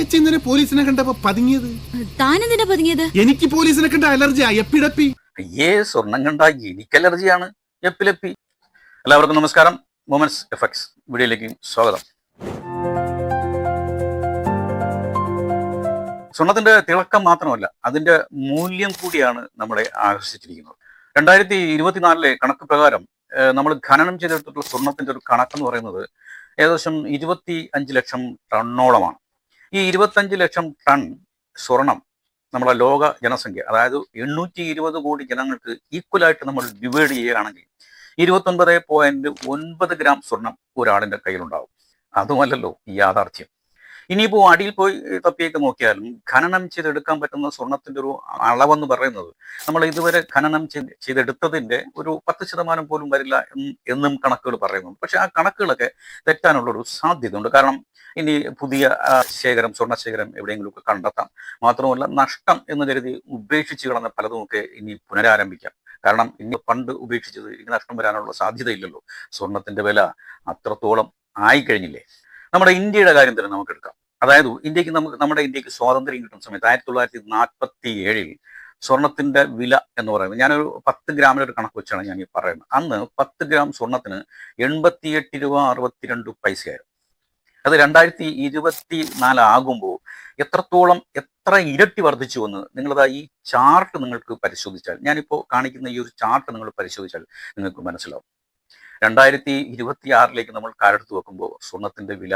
ചേച്ചി ഇന്നലെ പോലീസിനെ കണ്ടപ്പോ പതുങ്ങിയത്? താനെന്തിനാ പതുങ്ങിയത്? എനിക്ക് പോലീസിനെ കണ്ട അലർജി എപ്പിടപ്പി അയ്യേ സ്വർണം കണ്ട എനിക്ക് അലർജിയാണ് എപ്പിലപ്പി. എല്ലാവർക്കും നമസ്കാരം. മൂമെന്റ്സ് എഫക്ട്സ് വീഡിയോയിലേക്ക് സ്വാഗതം. സ്വർണത്തിന്റെ തിളക്കം മാത്രമല്ല അതിന്റെ മൂല്യം കൂടിയാണ് നമ്മളെ ആകർഷിച്ചിരിക്കുന്നത്. രണ്ടായിരത്തി ഇരുപത്തിനാലിലെ കണക്ക് പ്രകാരം നമ്മൾ ഖനനം ചെയ്തെടുത്തിട്ടുള്ള സ്വർണത്തിന്റെ ഒരു കണക്ക് എന്ന് പറയുന്നത് ഏകദേശം ഇരുപത്തി അഞ്ച് ലക്ഷം ടണ്ണോളമാണ്. ഈ ഇരുപത്തഞ്ച് ലക്ഷം ടൺ സ്വർണം നമ്മളെ ലോക ജനസംഖ്യ അതായത് എണ്ണൂറ്റി ഇരുപത് കോടി ജനങ്ങൾക്ക് ഈക്വലായിട്ട് നമ്മൾ ഡിവൈഡ് ചെയ്യുകയാണെങ്കിൽ ഇരുപത്തൊൻപത് പോയിന്റ് ഒൻപത് ഗ്രാം സ്വർണം ഒരാളിന്റെ കയ്യിലുണ്ടാവും. അതുമല്ലല്ലോ ഈ യാഥാർത്ഥ്യം. ഇനിയിപ്പോൾ അടിയിൽ പോയി തപ്പിയൊക്കെ നോക്കിയാലും ഖനനം ചെയ്തെടുക്കാൻ പറ്റുന്ന സ്വർണത്തിന്റെ ഒരു അളവെന്ന് പറയുന്നത് നമ്മൾ ഇതുവരെ ഖനനം ചെയ്തെടുത്തതിന്റെ ഒരു പത്ത് ശതമാനം പോലും വരില്ല എന്ന് കണക്കുകൾ പറയുന്നുണ്ട്. പക്ഷെ ആ കണക്കുകളൊക്കെ തെറ്റാനുള്ള ഒരു സാധ്യത ഉണ്ട് കാരണം ഇനി പുതിയ ശേഖരം ശേഖരം എവിടെയെങ്കിലും ഒക്കെ കണ്ടെത്താം. മാത്രമല്ല നഷ്ടം എന്ന് കരുതി ഉപേക്ഷിച്ച് കിടന്ന പലതുമൊക്കെ ഇനി പുനരാരംഭിക്കാം. കാരണം ഇനി പണ്ട് ഉപേക്ഷിച്ചത് ഇനി നഷ്ടം വരാനുള്ള സാധ്യതയില്ലല്ലോ. സ്വർണത്തിന്റെ വില അത്രത്തോളം ആയിക്കഴിഞ്ഞില്ലേ? നമ്മുടെ ഇന്ത്യയുടെ കാര്യം തന്നെ നമുക്ക് എടുക്കാം. അതായത് ഇന്ത്യയ്ക്ക് നമുക്ക് നമ്മുടെ ഇന്ത്യയ്ക്ക് സ്വാതന്ത്ര്യം കിട്ടുന്ന സമയത്ത് ആയിരത്തി തൊള്ളായിരത്തി നാൽപ്പത്തി ഏഴിൽ സ്വർണത്തിന്റെ വില എന്ന് പറയുന്നത് ഞാനൊരു പത്ത് ഗ്രാമിന്റെ ഒരു കണക്ക് വെച്ചാണ് ഞാൻ ഈ പറയുന്നത്. അന്ന് പത്ത് ഗ്രാം സ്വർണത്തിന് എൺപത്തിയെട്ട് രൂപ അറുപത്തിരണ്ട് പൈസയായിരുന്നു. അത് രണ്ടായിരത്തി ഇരുപത്തി നാലാകുമ്പോൾ എത്രത്തോളം എത്ര ഇരട്ടി വർദ്ധിച്ചു എന്ന് നിങ്ങളത് ഈ ചാർട്ട് നിങ്ങൾക്ക് പരിശോധിച്ചാൽ ഞാനിപ്പോൾ കാണിക്കുന്ന ഈ ഒരു ചാർട്ട് നിങ്ങൾ പരിശോധിച്ചാൽ നിങ്ങൾക്ക് മനസ്സിലാവും. രണ്ടായിരത്തി ഇരുപത്തി ആറിലേക്ക് നമ്മൾ കാലെടുത്ത് വെക്കുമ്പോൾ സ്വർണത്തിന്റെ വില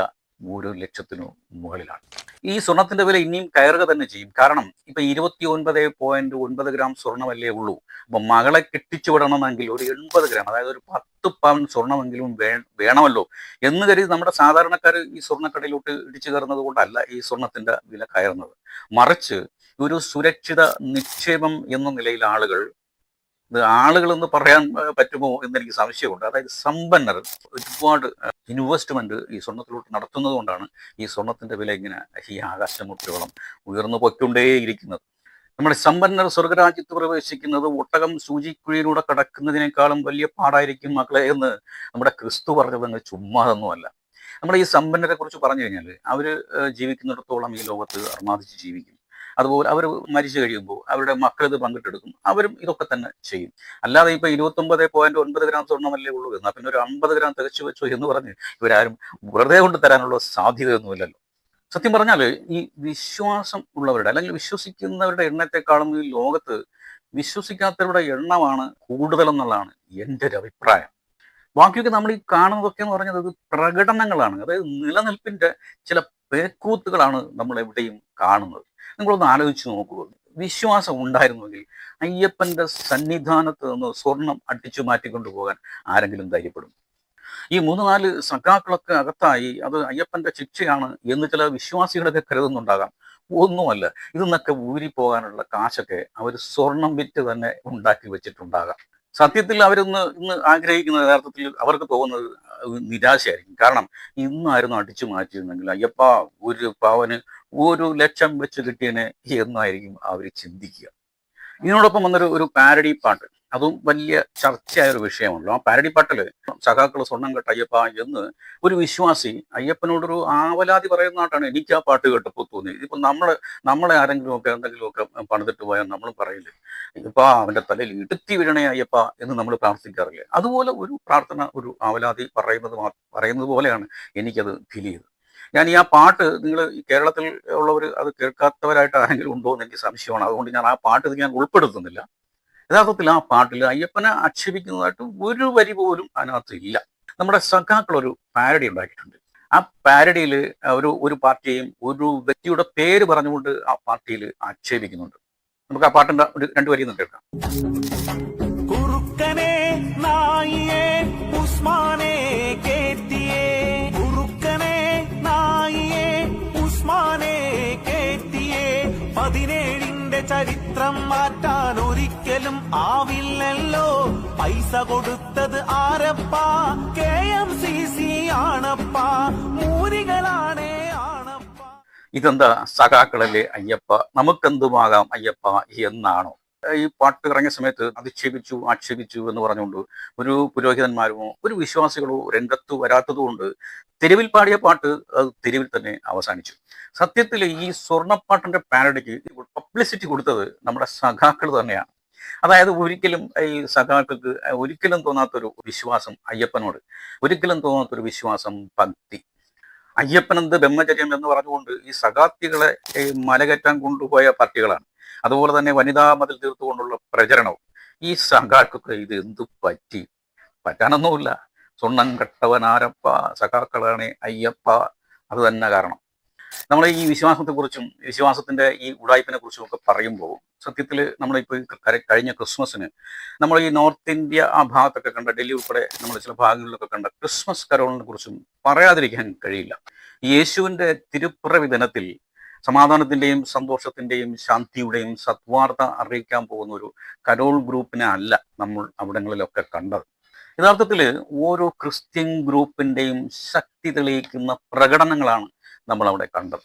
ഒരു ലക്ഷത്തിനു മുകളിലാണ്. ഈ സ്വർണത്തിന്റെ വില ഇനിയും കയറുക തന്നെ ചെയ്യും. കാരണം ഇപ്പൊ ഇരുപത്തി ഒൻപത് പോയിന്റ് ഒൻപത് ഗ്രാം സ്വർണമല്ലേ ഉള്ളൂ. അപ്പൊ മകളെ കെട്ടിച്ചു വിടണമെങ്കിൽ ഒരു എൺപത് ഗ്രാം അതായത് ഒരു പത്ത് പവൻ സ്വർണമെങ്കിലും വേണമല്ലോ. എന്ന് കരുതി നമ്മുടെ സാധാരണക്കാർ ഈ സ്വർണക്കടയിലോട്ട് ഇടിച്ചു കയറുന്നത് കൊണ്ടല്ല ഈ സ്വർണത്തിന്റെ വില കയറുന്നത്. മറിച്ച് ഒരു സുരക്ഷിത നിക്ഷേപം എന്ന നിലയിൽ ആളുകൾ എന്ന് പറയാൻ പറ്റുമോ എന്ന് എനിക്ക് സംശയമുണ്ട്. അതായത് സമ്പന്നർ ഒരുപാട് ഇൻവെസ്റ്റ്മെന്റ് ഈ സ്വർണത്തിലോട്ട് നടത്തുന്നത് കൊണ്ടാണ് ഈ സ്വർണത്തിന്റെ വില ഇങ്ങനെ ഈ ആകാശമുട്ടിയോളം ഉയർന്നു പൊയ്ക്കൊണ്ടേയിരിക്കുന്നത്. നമ്മുടെ സമ്പന്നർ സ്വർഗരാജ്യത്ത് പ്രവേശിക്കുന്നത് ഒട്ടകം സൂചിക്കുഴിയിലൂടെ കടക്കുന്നതിനേക്കാളും വലിയ പാടായിരിക്കും മക്കളെ എന്ന് നമ്മുടെ ക്രിസ്തു പറഞ്ഞത് അങ്ങ് ചുമ്മാതൊന്നുമല്ല. നമ്മുടെ ഈ സമ്പന്നരെ കുറിച്ച് പറഞ്ഞു കഴിഞ്ഞാൽ അവർ ജീവിക്കുന്നിടത്തോളം ഈ ലോകത്ത് അർമാദിച്ച് ജീവിക്കും അതുപോലെ അവർ മരിച്ചു കഴിയുമ്പോൾ അവരുടെ മക്കൾ ഇത് പങ്കിട്ടെടുക്കും. അവരും ഇതൊക്കെ തന്നെ ചെയ്യും. അല്ലാതെ ഇപ്പൊ ഇരുപത്തൊമ്പത് പോയിന്റ് ഒൻപത് ഗ്രാം സ്വർണമല്ലേ ഉള്ളൂ എന്നാൽ പിന്നെ ഒരു അമ്പത് ഗ്രാം തികച്ചു വെച്ചു എന്ന് പറഞ്ഞ് ഇവരാരും വെറുതെ കൊണ്ട് തരാനുള്ള സാധ്യതയൊന്നുമില്ലല്ലോ. സത്യം പറഞ്ഞാൽ ഈ വിശ്വാസം ഉള്ളവരുടെ അല്ലെങ്കിൽ വിശ്വസിക്കുന്നവരുടെ എണ്ണത്തെക്കാളും ഈ ലോകത്ത് വിശ്വസിക്കാത്തവരുടെ എണ്ണമാണ് കൂടുതലെന്നുള്ളതാണ് എന്റെ ഒരു അഭിപ്രായം. ബാക്കിയൊക്കെ നമ്മൾ ഈ കാണുന്നതൊക്കെ എന്ന് പറഞ്ഞത് പ്രകടനങ്ങളാണ്. അതായത് നിലനിൽപ്പിന്റെ ചില പേക്കൂത്തുകളാണ് നമ്മൾ എവിടെയും കാണുന്നത്. നിങ്ങളൊന്ന് ആലോചിച്ച് നോക്കുക വിശ്വാസം ഉണ്ടായിരുന്നുവെങ്കിൽ അയ്യപ്പന്റെ സന്നിധാനത്ത് നിന്ന് സ്വർണം അടിച്ചു മാറ്റിക്കൊണ്ടു പോകാൻ ആരെങ്കിലും ധൈര്യപ്പെടും? ഈ മൂന്ന് നാല് സഖാക്കളൊക്കെ അകത്തായി അത് അയ്യപ്പന്റെ ശിക്ഷയാണ് എന്ന് ചില വിശ്വാസികളൊക്കെ കരുതുന്നുണ്ടാകാം. ഒന്നുമല്ല ഇതെന്നൊക്കെ ഊരി പോകാനുള്ള കാശൊക്കെ അവർ സ്വർണം വിറ്റ് തന്നെ ഉണ്ടാക്കി വെച്ചിട്ടുണ്ടാകാം. സത്യത്തിൽ അവരിന്ന് ഇന്ന് ആഗ്രഹിക്കുന്ന യഥാർത്ഥത്തിൽ അവർക്ക് തോന്നുന്നത് നിരാശയായിരിക്കും. കാരണം ഇന്നായിരുന്നു അടിച്ചു മാറ്റിയിരുന്നെങ്കിൽ അയ്യപ്പ ഒരു പവന് ഒരു ലക്ഷം വെച്ച് കിട്ടിയനെ എന്നായിരിക്കും അവർ ചിന്തിക്കുക. ഇതിനോടൊപ്പം വന്നൊരു ഒരു പാരഡി പാട്ട്. അതും വലിയ ചർച്ചയായ ഒരു വിഷയമുണ്ടല്ലോ ആ പാരഡി പാട്ടിൽ സഖാക്കൾ സ്വർണം കെട്ട അയ്യപ്പ എന്ന് ഒരു വിശ്വാസി അയ്യപ്പനോടൊരു ആവലാതി പറയുന്നതായിട്ടാണ് എനിക്ക് ആ പാട്ട് കേട്ടപ്പോൾ തോന്നിയത്. ഇതിപ്പോ നമ്മൾ നമ്മളെ ആരെങ്കിലും ഒക്കെ എന്തെങ്കിലും ഒക്കെ പണിതിട്ട് പോയാൽ നമ്മൾ പറയില്ലേ അയ്യപ്പ അവന്റെ തലയിൽ ഇടുത്തി വീഴണേ അയ്യപ്പ എന്ന് നമ്മൾ പ്രാർത്ഥിക്കാറില്ലേ. അതുപോലെ ഒരു പ്രാർത്ഥന ഒരു ആവലാതി പറയുന്നത് പറയുന്നത് പോലെയാണ് എനിക്കത് ഫീൽ ചെയ്തത്. ഞാൻ ഈ ആ പാട്ട് നിങ്ങൾ കേരളത്തിൽ ഉള്ളവർ അത് കേൾക്കാത്തവരായിട്ട് ആരെങ്കിലും ഉണ്ടോ എന്ന് എനിക്ക് സംശയമാണ്. അതുകൊണ്ട് ഞാൻ ആ പാട്ട് ഇത് ഞാൻ ഉൾപ്പെടുത്തുന്നില്ല. യഥാർത്ഥത്തിൽ ആ പാട്ടിൽ അയ്യപ്പനെ ആക്ഷേപിക്കുന്നതായിട്ട് ഒരു വരി പോലും അതിനകത്ത് ഇല്ല. നമ്മുടെ സഖാക്കൾ ഒരു പാരഡി ഉണ്ടാക്കിയിട്ടുണ്ട്. ആ പാരഡിയിൽ ഒരു ഒരു പാർട്ടിയെയും ഒരു വ്യക്തിയുടെ പേര് പറഞ്ഞുകൊണ്ട് ആ പാർട്ടിയിൽ ആക്ഷേപിക്കുന്നുണ്ട്. നമുക്ക് ആ പാട്ടിന്റെ ഒരു രണ്ട് വരി ഒന്ന് കേൾക്കാം. കുറുക്കനെ നായിയെ പതിനേഴിന്റെ ചരിത്രം മാറ്റാൻ ഒരിക്കലും ആവില്ലല്ലോ. പൈസ കൊടുത്തത് ആരപ്പ? കെ എം സി സി ആണപ്പാ. മൂരികളാണേ ആണപ്പാ. ഇതെന്താ സഖാക്കളല്ലേ അയ്യപ്പ? നമുക്കെന്തുമാകാം അയ്യപ്പ എന്നാണോ? ഈ പാട്ട് ഇറങ്ങിയ സമയത്ത് അധിക്ഷേപിച്ചു ആക്ഷേപിച്ചു എന്ന് പറഞ്ഞുകൊണ്ട് ഒരു പുരോഹിതന്മാരോ ഒരു വിശ്വാസികളോ രംഗത്ത് വരാത്തതുകൊണ്ട് തെരുവിൽ പാടിയ പാട്ട് അത് തെരുവിൽ തന്നെ അവസാനിച്ചു. സത്യത്തിൽ ഈ സ്വർണപ്പാട്ടിന്റെ പാരഡിക്ക് പബ്ലിസിറ്റി കൊടുത്തത് നമ്മുടെ സഖാക്കൾ തന്നെയാണ്. അതായത് ഒരിക്കലും ഈ സഖാക്കൾക്ക് ഒരിക്കലും തോന്നാത്തൊരു വിശ്വാസം അയ്യപ്പനോട് ഒരിക്കലും തോന്നാത്തൊരു വിശ്വാസം ഭക്തി. അയ്യപ്പനന്ത് ബ്രഹ്മചര്യം എന്ന് പറഞ്ഞുകൊണ്ട് ഈ സഖാത്തികളെ മലകയറ്റാൻ കൊണ്ടുപോയ പാർട്ടികളാണ്. അതുപോലെ തന്നെ വനിതാ മതിൽ തീർത്തുകൊണ്ടുള്ള പ്രചരണവും. ഈ സഖാക്കൊക്കെ ഇത് എന്ത് പറ്റി? പറ്റാനൊന്നുമില്ല. സ്വർണം കട്ടവനാരപ്പ സഖാക്കളാണ് അയ്യപ്പ. അത് തന്നെ കാരണം. നമ്മൾ ഈ വിശ്വാസത്തെക്കുറിച്ചും വിശ്വാസത്തിന്റെ ഈ ഉടായ്പിനെ കുറിച്ചും ഒക്കെ പറയുമ്പോൾ സത്യത്തിൽ നമ്മളിപ്പോൾ കഴിഞ്ഞ ക്രിസ്മസിന് നമ്മൾ ഈ നോർത്ത് ഇന്ത്യ ആ ഭാഗത്തൊക്കെ കണ്ട ഡൽഹി ഉൾപ്പെടെ നമ്മൾ ചില ഭാഗങ്ങളിലൊക്കെ കണ്ട ക്രിസ്മസ് കരോളിനെ കുറിച്ചും പറയാതിരിക്കാൻ കഴിയില്ല. യേശുവിന്റെ തിരുപ്പിറവി ദിനത്തിൽ സമാധാനത്തിന്റെയും സന്തോഷത്തിന്റെയും ശാന്തിയുടെയും സത്വാർത്ത അറിയിക്കാൻ പോകുന്ന ഒരു കരോൾ ഗ്രൂപ്പിനെ അല്ല നമ്മൾ അവിടങ്ങളിലൊക്കെ കണ്ടത്. യഥാർത്ഥത്തിൽ ഓരോ ക്രിസ്ത്യൻ ഗ്രൂപ്പിന്റെയും ശക്തി തെളിയിക്കുന്ന പ്രകടനങ്ങളാണ് നമ്മൾ അവിടെ കണ്ടത്.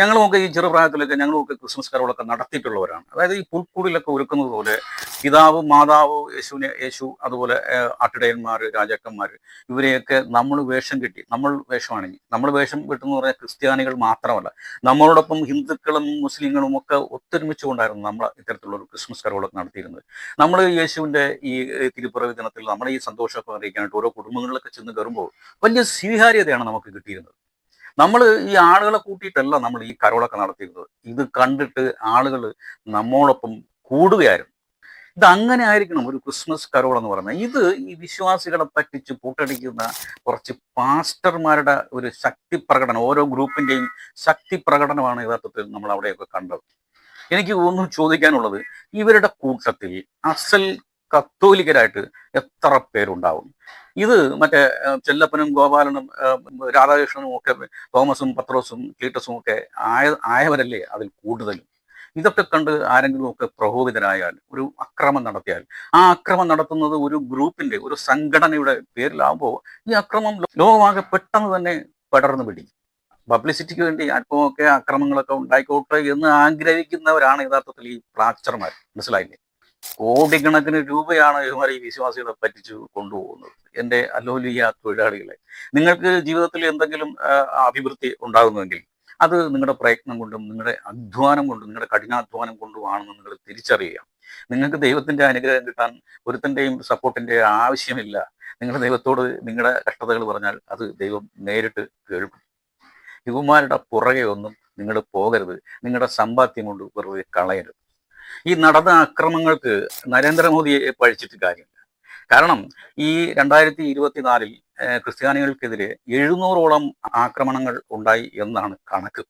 ഞങ്ങളുമൊക്കെ ഈ ചെറുപ്രായത്തിലൊക്കെ ഞങ്ങളുമൊക്കെ ക്രിസ്മസ് കരോളൊക്കെ നടത്തിയിട്ടുള്ളവരാണ്. അതായത് ഈ പുൽക്കൂടിലൊക്കെ ഒരുക്കുന്നത് പോലെ പിതാവ് മാതാവ് യേശുവിനെ യേശു അതുപോലെ ആട്ടിടയന്മാർ രാജാക്കന്മാർ ഇവരെയൊക്കെ നമ്മൾ വേഷം കിട്ടി നമ്മൾ വേഷമാണെങ്കിൽ നമ്മൾ വേഷം കിട്ടുന്നു പറഞ്ഞാൽ ക്രിസ്ത്യാനികൾ മാത്രമല്ല നമ്മളോടൊപ്പം ഹിന്ദുക്കളും മുസ്ലിങ്ങളും ഒക്കെ ഒത്തൊരുമിച്ച് കൊണ്ടായിരുന്നു നമ്മൾ ഇത്തരത്തിലുള്ള ക്രിസ്മസ് കരോളൊക്കെ നടത്തിയിരുന്നത്. നമ്മൾ യേശുവിന്റെ ഈ തിരുപ്പിറവി ദിനത്തിൽ നമ്മുടെ ഈ സന്തോഷമൊക്കെ അറിയിക്കാനായിട്ട് ഓരോ കുടുംബങ്ങളിലൊക്കെ ചെന്ന് കയറുമ്പോൾ വലിയ സ്വീകാര്യതയാണ് നമുക്ക് കിട്ടിയിരുന്നത്. നമ്മൾ ഈ ആളുകളെ കൂട്ടിയിട്ടല്ല നമ്മൾ ഈ കരോളൊക്കെ നടത്തിയിരുന്നത്. ഇത് കണ്ടിട്ട് ആളുകൾ നമ്മോടൊപ്പം കൂടുകയായിരുന്നു. ഇത് അങ്ങനെ ആയിരിക്കണം ഒരു ക്രിസ്മസ് കരോൾ എന്ന് പറയുന്നത്. ഇത് ഈ വിശ്വാസികളെ പറ്റിച്ച് കൂട്ടടിക്കുന്ന കുറച്ച് പാസ്റ്റർമാരുടെ ഒരു ശക്തി പ്രകടനം ഓരോ ഗ്രൂപ്പിന്റെയും ശക്തി പ്രകടനമാണ് യഥാർത്ഥത്തിൽ നമ്മൾ അവിടെയൊക്കെ കണ്ടത്. എനിക്ക് ഒന്നും ചോദിക്കാനുള്ളത് ഇവരുടെ കൂട്ടത്തിൽ അസൽ കത്തോലിക്കരായിട്ട് എത്ര പേരുണ്ടാവും? ഇത് മറ്റേ ചെല്ലപ്പനും ഗോപാലനും രാധാകൃഷ്ണനും ഒക്കെ തോമസും പത്രോസും കീട്ടസും ഒക്കെ ആയ ആയവരല്ലേ അതിൽ കൂടുതലും? ഇതൊക്കെ കണ്ട് ആരെങ്കിലും ഒക്കെ പ്രകോപിതരായാൽ ഒരു അക്രമം നടത്തിയാൽ ആ അക്രമം നടത്തുന്നത് ഒരു ഗ്രൂപ്പിന്റെ ഒരു സംഘടനയുടെ പേരിലാവുമ്പോൾ ഈ അക്രമം ലോകമാകെ പെട്ടെന്ന് തന്നെ പടർന്നു പിടിക്കും. പബ്ലിസിറ്റിക്ക് വേണ്ടി അല്പമൊക്കെ അക്രമങ്ങളൊക്കെ ഉണ്ടായിക്കോട്ടെ എന്ന് ആഗ്രഹിക്കുന്നവരാണ് യഥാർത്ഥത്തിൽ ഈ പ്ലാച്ചർമാർ മനസ്സിലായില്ലേ? കോടിക്കണക്കിന് രൂപയാണ് ഇവർ ഈ വിശ്വാസികളെ പറ്റിച്ചു കൊണ്ടുപോകുന്നത്. എന്റെ അലോലിയ തൊഴിലാളികളെ നിങ്ങൾക്ക് ജീവിതത്തിൽ എന്തെങ്കിലും അഭിവൃദ്ധി ഉണ്ടാകുന്നുവെങ്കിൽ അത് നിങ്ങളുടെ പ്രയത്നം കൊണ്ടും നിങ്ങളുടെ അധ്വാനം കൊണ്ടും നിങ്ങളുടെ കഠിനാധ്വാനം കൊണ്ടുമാണെന്ന് നിങ്ങൾ തിരിച്ചറിയുക. നിങ്ങൾക്ക് ദൈവത്തിന്റെ അനുഗ്രഹം കിട്ടാൻ ഒരുത്തിന്റെയും സപ്പോർട്ടിന്റെ ആവശ്യമില്ല. നിങ്ങൾ ദൈവത്തോട് നിങ്ങളുടെ കഷ്ടതകൾ പറഞ്ഞാൽ അത് ദൈവം നേരിട്ട് കേൾക്കും. യുവമാരുടെ പുറകെ ഒന്നും നിങ്ങൾ പോകരുത്. നിങ്ങളുടെ സമ്പാദ്യം കൊണ്ട് വെറുതെ കളയരുത്. ഈ നടന്ന അക്രമങ്ങൾക്ക് നരേന്ദ്രമോദിയെ പഴിച്ചിട്ട് കാര്യമില്ല. കാരണം ഈ രണ്ടായിരത്തി ഇരുപത്തിനാലിൽ ക്രിസ്ത്യാനികൾക്കെതിരെ എഴുന്നൂറോളം ആക്രമണങ്ങൾ ഉണ്ടായി എന്നാണ് കണക്ക്.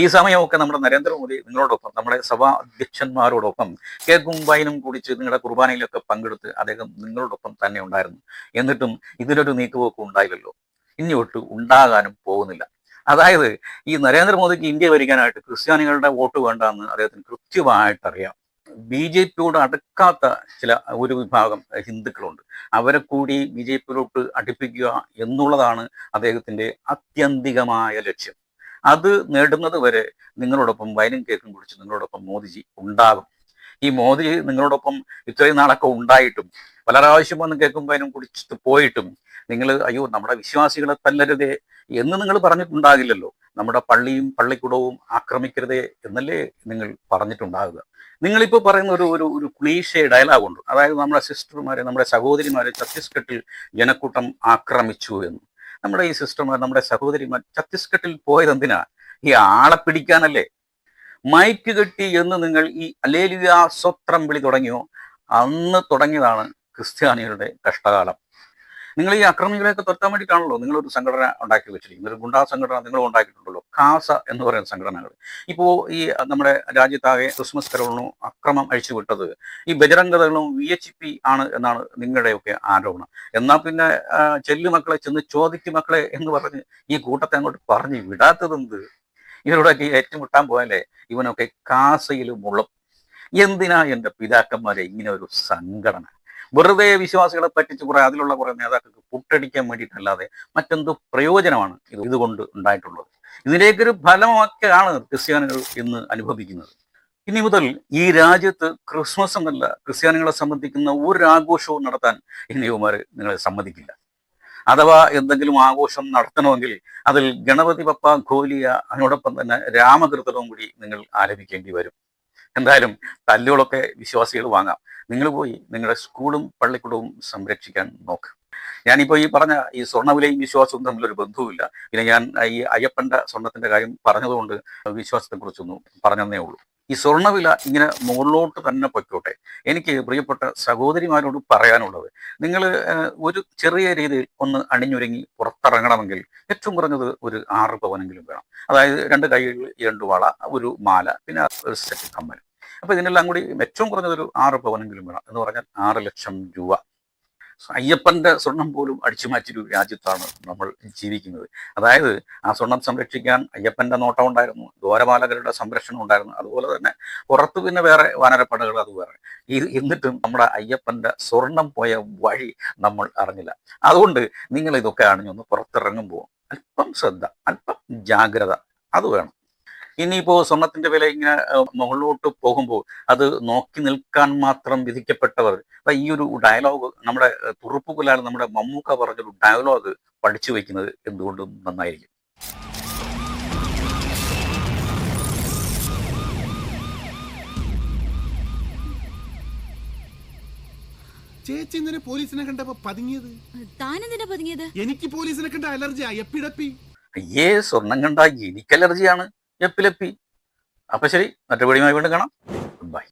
ഈ സമയമൊക്കെ നമ്മുടെ നരേന്ദ്രമോദി നിങ്ങളോടൊപ്പം നമ്മുടെ സഭാ അധ്യക്ഷന്മാരോടൊപ്പം കേക്കും വൈനും കുടിച്ച് നിങ്ങളുടെ കുർബാനയിലൊക്കെ പങ്കെടുത്ത് അദ്ദേഹം നിങ്ങളോടൊപ്പം തന്നെ ഉണ്ടായിരുന്നു. എന്നിട്ടും ഇതിലൊരു നീക്കുപോക്ക് ഉണ്ടായില്ലല്ലോ. ഇനി ഒട്ട് ഉണ്ടാകാനും പോകുന്നില്ല. അതായത് ഈ നരേന്ദ്രമോദിക്ക് ഇന്ത്യ ഭരിക്കാനായിട്ട് ക്രിസ്ത്യാനികളുടെ വോട്ട് വേണ്ടെന്ന് അദ്ദേഹത്തിന് കൃത്യമായിട്ട് അറിയാം ബി ജെ പിയോട് അടുക്കാത്ത ചില ഒരു വിഭാഗം ഹിന്ദുക്കളുണ്ട്. അവരെ കൂടി ബി ജെ പിയിലോട്ട് അടുപ്പിക്കുക എന്നുള്ളതാണ് അദ്ദേഹത്തിന്റെ അത്യന്തികമായ ലക്ഷ്യം. അത് നേടുന്നത് വരെ നിങ്ങളോടൊപ്പം വൈനും കേക്കും കുടിച്ച് നിങ്ങളോടൊപ്പം മോദിജി ഉണ്ടാകും. ഈ മോദി നിങ്ങളോടൊപ്പം ഇത്രയും നാളൊക്കെ ഉണ്ടായിട്ടും പല പ്രാവശ്യം വന്ന് കേൾക്കുമ്പോൾ അതിനും കുടിച്ചിട്ട് പോയിട്ടും നിങ്ങൾ അയ്യോ നമ്മുടെ വിശ്വാസികളെ തല്ലരുതേ എന്ന് നിങ്ങൾ പറഞ്ഞിട്ടുണ്ടാകില്ലല്ലോ. നമ്മുടെ പള്ളിയും പള്ളിക്കൂടവും ആക്രമിക്കരുതേ എന്നല്ലേ നിങ്ങൾ പറഞ്ഞിട്ടുണ്ടാകുക. നിങ്ങളിപ്പോൾ പറയുന്ന ഒരു ഒരു ഒരു ക്ലീഷേ ഡയലോഗ് ഉണ്ട്. അതായത് നമ്മുടെ സിസ്റ്റർമാരെ നമ്മുടെ സഹോദരിമാരെ ഛത്തീസ്ഗഡിൽ ജനക്കൂട്ടം ആക്രമിച്ചു എന്ന്. നമ്മുടെ ഈ സിസ്റ്റർമാർ നമ്മുടെ സഹോദരിമാർ ഛത്തീസ്ഗഡിൽ പോയത് എന്തിനാ? ഈ ആളെ പിടിക്കാനല്ലേ. മൈക്ക് കെട്ടി എന്ന് നിങ്ങൾ ഈ അലേലിയ സ്വത്രം വിളി തുടങ്ങിയോ? അന്ന് തുടങ്ങിയതാണ് ക്രിസ്ത്യാനികളുടെ കഷ്ടകാലം. നിങ്ങൾ ഈ അക്രമികളെയൊക്കെ തുരത്താൻ വേണ്ടിയിട്ടാണല്ലോ നിങ്ങളൊരു സംഘടന ഉണ്ടാക്കി വെച്ചിരിക്കുന്നത്. ഒരു ഗുണ്ടാ സംഘടന നിങ്ങൾ ഉണ്ടാക്കിയിട്ടുണ്ടല്ലോ. കാസ എന്ന് പറയുന്ന സംഘടനകൾ. ഇപ്പോൾ ഈ നമ്മുടെ രാജ്യത്താകെ ക്രിസ്മസ് കരോളിനും അക്രമം അഴിച്ചുവിട്ടത് ഈ ബജരംഗതകളും വി എച്ച് പി ആണ് എന്നാണ് നിങ്ങളുടെയൊക്കെ ആരോപണം. എന്നാൽ പിന്നെ ചെല്ലു മക്കളെ ചെന്ന് ചോദിക്കും മക്കളെ എന്ന് പറഞ്ഞ് ഈ കൂട്ടത്തെ അങ്ങോട്ട് പറഞ്ഞ് വിടാത്തതെന്ത്? ഇവരോടൊക്കെ ഏറ്റുമുട്ടാൻ പോയാലേ ഇവനൊക്കെ കാസയിൽ മുള്ളും. എന്തിനാ എന്റെ പിതാക്കന്മാരെ ഇങ്ങനെ ഒരു സംഘടന? വെറുതെ വിശ്വാസികളെ പറ്റിച്ച് കുറെ അതിലുള്ള കുറെ നേതാക്കൾക്ക് പുട്ടടിക്കാൻ വേണ്ടിയിട്ടല്ലാതെ മറ്റെന്ത് പ്രയോജനമാണ് ഇത് ഇതുകൊണ്ട് ഉണ്ടായിട്ടുള്ളത്? ഇതിലേക്കൊരു ഫലമൊക്കെയാണ് ക്രിസ്ത്യാനികൾ ഇന്ന് അനുഭവിക്കുന്നത്. ഇനി മുതൽ ഈ രാജ്യത്ത് ക്രിസ്മസ് എന്നല്ല ക്രിസ്ത്യാനികളെ സംബന്ധിക്കുന്ന ഒരു ആഘോഷവും നടത്താൻ ഹിന്ദുമാർ നിങ്ങളെ സമ്മതിക്കില്ല. അഥവാ എന്തെങ്കിലും ആഘോഷം നടത്തണമെങ്കിൽ അതിൽ ഗണപതി പപ്പ ഘോലിയ അതിനോടൊപ്പം തന്നെ രാമകീർത്തനവും കൂടി നിങ്ങൾ ആലപിക്കേണ്ടി വരും. എന്തായാലും തല്ലുകളൊക്കെ വിശ്വാസികൾ വാങ്ങാം. നിങ്ങൾ പോയി നിങ്ങളുടെ സ്കൂളും പള്ളിക്കൂടവും സംരക്ഷിക്കാൻ നോക്ക്. ഞാനിപ്പോൾ ഈ പറഞ്ഞ ഈ സ്വർണവിലയും വിശ്വാസവും തമ്മിലൊരു ബന്ധവുമില്ല. പിന്നെ ഞാൻ ഈ അയ്യപ്പന്റെ സ്വർണത്തിന്റെ കാര്യം പറഞ്ഞതുകൊണ്ട് വിശ്വാസത്തെക്കുറിച്ചൊന്നും പറഞ്ഞതേ ഉള്ളൂ. ഈ സ്വർണവില ഇങ്ങനെ മുകളിലോട്ട് തന്നെ പൊയ്ക്കോട്ടെ. എനിക്ക് പ്രിയപ്പെട്ട സഹോദരിമാരോട് പറയാനുള്ളത് നിങ്ങൾ ഒരു ചെറിയ രീതിയിൽ ഒന്ന് അണിഞ്ഞൊരുങ്ങി പുറത്തിറങ്ങണമെങ്കിൽ ഏറ്റവും കുറഞ്ഞത് ഒരു ആറ് പവനെങ്കിലും വേണം. അതായത് രണ്ട് കൈകളിൽ രണ്ട് വള ഒരു മാല പിന്നെ ഒരു സെറ്റ് കമ്മൽ. അപ്പൊ ഇതിനെല്ലാം കൂടി ഏറ്റവും കുറഞ്ഞത് ഒരു ആറ് പവനെങ്കിലും വേണം. എന്ന് പറഞ്ഞാൽ ആറ് ലക്ഷം രൂപ. അയ്യപ്പന്റെ സ്വർണം പോലും അടിച്ചു മാറ്റിയൊരു രാജ്യത്താണ് നമ്മൾ ജീവിക്കുന്നത്. അതായത് ആ സ്വർണം സംരക്ഷിക്കാൻ അയ്യപ്പന്റെ നോട്ടം ഉണ്ടായിരുന്നു ദ്വാരപാലകരുടെ സംരക്ഷണം ഉണ്ടായിരുന്നു. അതുപോലെ തന്നെ പുറത്ത് പിന്നെ വേറെ വാനരപ്പടകൾ അത് വേറെ. എന്നിട്ടും നമ്മുടെ അയ്യപ്പന്റെ സ്വർണം പോയ വഴി നമ്മൾ അറിഞ്ഞില്ല. അതുകൊണ്ട് നിങ്ങൾ ഇതൊക്കെ അണിഞ്ഞൊന്ന് പുറത്തിറങ്ങുമ്പോൾ അല്പം ശ്രദ്ധ അല്പം ജാഗ്രത അത് വേണം. ഇനിയിപ്പോൾ സ്വർണത്തിന്റെ വില ഇങ്ങനെ മുകളിലോട്ട് പോകുമ്പോൾ അത് നോക്കി നിൽക്കാൻ മാത്രം വിധിക്കപ്പെട്ടവർ. അപ്പൊ ഈ ഒരു ഡയലോഗ് നമ്മുടെ തുറുപ്പ് കുലാൽ നമ്മുടെ മമ്മൂക്ക പറഞ്ഞൊരു ഡയലോഗ് പഠിച്ചു വെക്കുന്നത് എന്തുകൊണ്ടും നന്നായിരിക്കും. ചേച്ചി ഇന്നലെ പോലീസിനെ കണ്ടപ്പോ പതുങ്ങിയത്? താനെന്തിനാ പതുങ്ങിയത്? എനിക്ക് പോലീസിനെ കണ്ട അലർജിയാ എപ്പിടപ്പി? അയ്യേ സ്വർണം കണ്ട എനിക്ക് അലർജിയാണ്. എപ്പിലെപ്പി. അപ്പൊ ശരി മറ്റു വീണ്ടും കാണാം. ബൈ